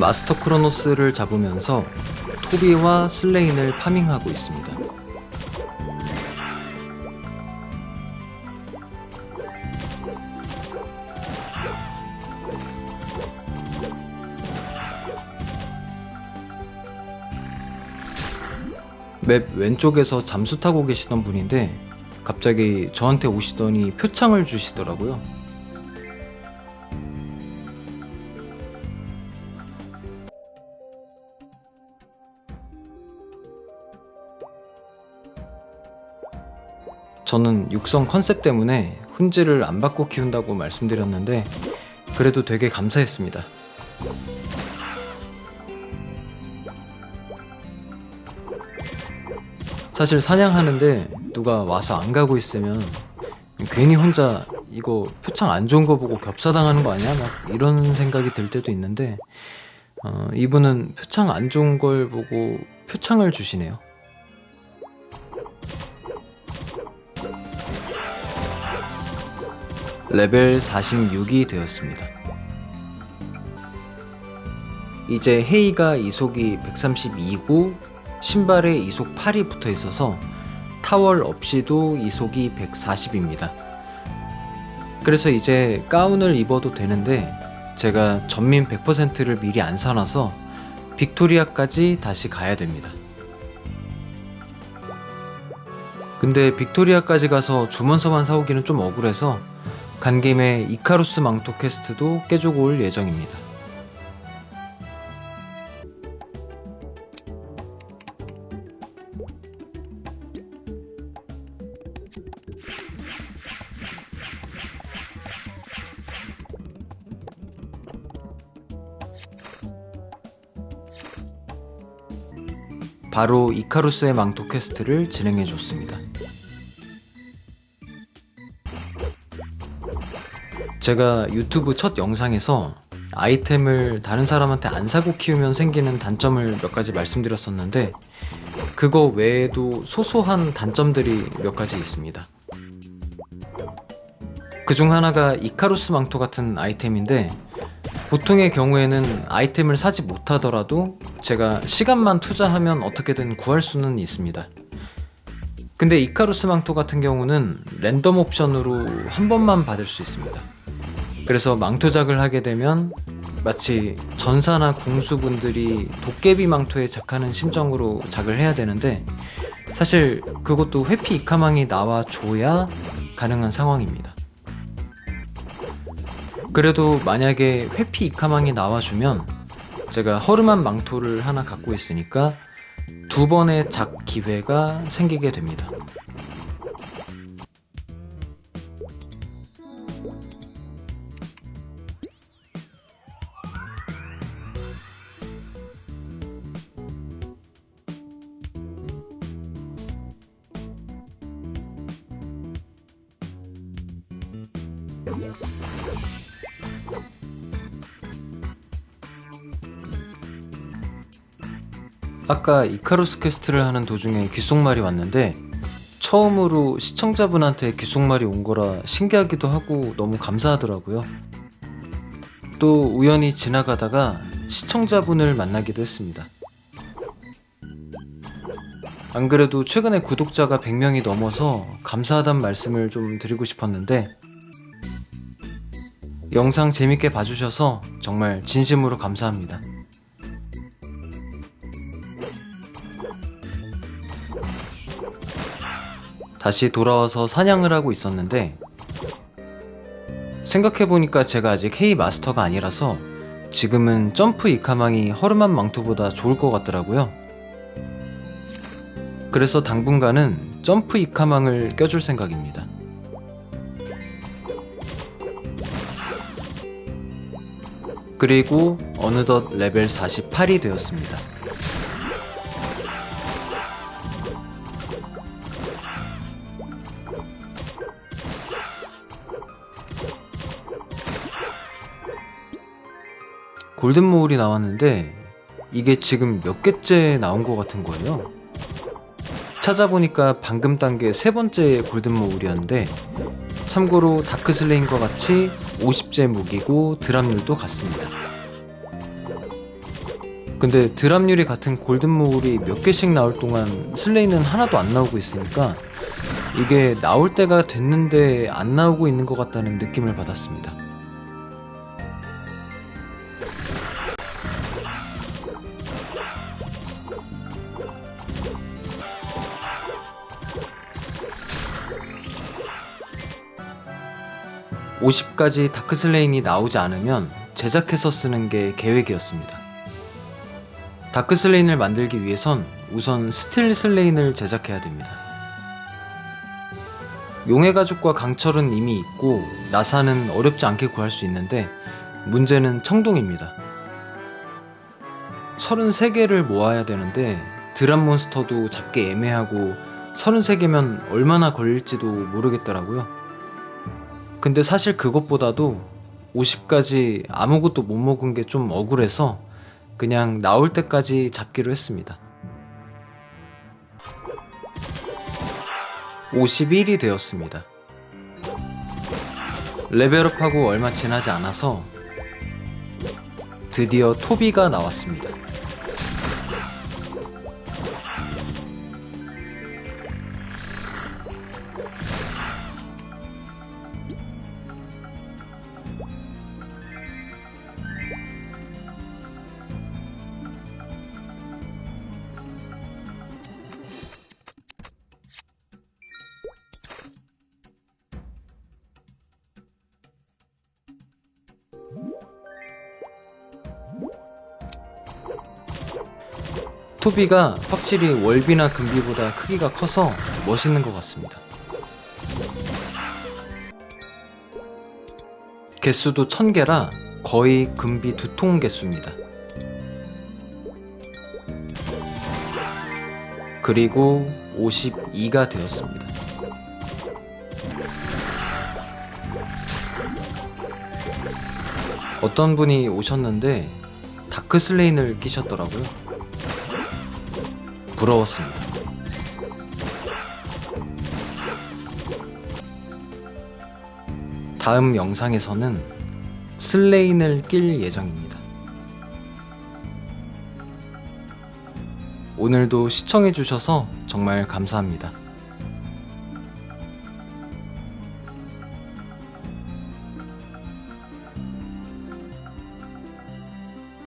마스터 크로노스를 잡으면서 토비와 슬레인을 파밍하고 있습니다. 맵 왼쪽에서 잠수 타고 계시던 분인데 갑자기 저한테 오시더니 표창을 주시더라고요. 저는 육성 컨셉 때문에 훈지를 안 받고 키운다고 말씀드렸는데 그래도 되게 감사했습니다. 사실 사냥하는데 누가 와서 안 가고 있으면 괜히 혼자 이거 표창 안 좋은 거 보고 겹사당하는 거 아니야? 막 이런 생각이 들 때도 있는데 어, 이분은 표창 안 좋은 걸 보고 표창을 주시네요. 레벨 46이 되었습니다. 이제 헤이가 이속이 132고 신발에 이속 8이 붙어 있어서 타월 없이도 이속이 140입니다. 그래서 이제 가운을 입어도 되는데 제가 전민 100%를 미리 안 사놔서 빅토리아까지 다시 가야 됩니다. 근데 빅토리아까지 가서 주문서만 사오기는 좀 억울해서 간 김에 이카루스 망토 퀘스트도 깨주고 올 예정입니다. 바로 이카루스의 망토 퀘스트를 진행해 줬습니다. 제가 유튜브 첫 영상에서 아이템을 다른 사람한테 안 사고 키우면 생기는 단점을 몇 가지 말씀드렸었는데 그거 외에도 소소한 단점들이 몇 가지 있습니다. 그 중 하나가 이카루스 망토 같은 아이템인데 보통의 경우에는 아이템을 사지 못하더라도 제가 시간만 투자하면 어떻게든 구할 수는 있습니다. 근데 이카루스 망토 같은 경우는 랜덤 옵션으로 한 번만 받을 수 있습니다. 그래서 망토작을 하게 되면 마치 전사나 궁수분들이 도깨비 망토에 작하는 심정으로 작을 해야 되는데 사실 그것도 회피 이카망이 나와줘야 가능한 상황입니다. 그래도 만약에 회피 이카망이 나와주면 제가 허름한 망토를 하나 갖고 있으니까 두 번의 작 기회가 생기게 됩니다. 아까 이카루스 퀘스트를 하는 도중에 귓속말이 왔는데 처음으로 시청자분한테 귓속말이 온 거라 신기하기도 하고 너무 감사하더라고요. 또 우연히 지나가다가 시청자분을 만나기도 했습니다. 안 그래도 최근에 구독자가 100명이 넘어서 감사하단 말씀을 좀 드리고 싶었는데 영상 재밌게 봐주셔서 정말 진심으로 감사합니다. 다시 돌아와서 사냥을 하고 있었는데 생각해보니까 제가 아직 헤이 마스터가 아니라서 지금은 점프 이카망이 허름한 망토보다 좋을 것 같더라고요. 그래서 당분간은 점프 이카망을 껴줄 생각입니다. 그리고 어느덧 레벨 48이 되었습니다. 골든 모울이 나왔는데 이게 지금 몇 개째 나온 것 같은 거예요. 찾아보니까 방금 딴 게 세 번째 골든 모울이었는데 참고로 다크슬레인과 같이 50제 무기고 드랍률도 같습니다. 근데 드랍률이 같은 골든모울이 몇 개씩 나올 동안 슬레이는 하나도 안 나오고 있으니까 이게 나올 때가 됐는데 안 나오고 있는 것 같다는 느낌을 받았습니다. (50까지) 다크슬레인이 나오지 않으면 제작해서 쓰는 게 계획이었습니다. 다크슬레인을 만들기 위해선 우선 스틸 슬레인을 제작해야 됩니다. 용의 가죽과 강철은 이미 있고 나사는 어렵지 않게 구할 수 있는데 문제는 청동입니다. 33개를 모아야 되는데 드랍 몬스터도 잡기 애매하고 33개면 얼마나 걸릴지도 모르겠더라고요. 근데 사실 그것보다도 50까지 아무것도 못 먹은 게 좀 억울해서 그냥 나올 때까지 잡기로 했습니다. 51이 되었습니다. 레벨업하고 얼마 지나지 않아서 드디어 토비가 나왔습니다. 토비가 확실히 월비나 금비보다 크기가 커서 멋있는 것 같습니다. 개수도 1000개라 거의 금비 두통 개수입니다. 그리고 52가 되었습니다. 어떤 분이 오셨는데 다크슬레인을 끼셨더라고요. 부러웠습니다. 다음 영상에서는 슬레인을 낄 예정입니다. 오늘도 시청해주셔서 정말 감사합니다.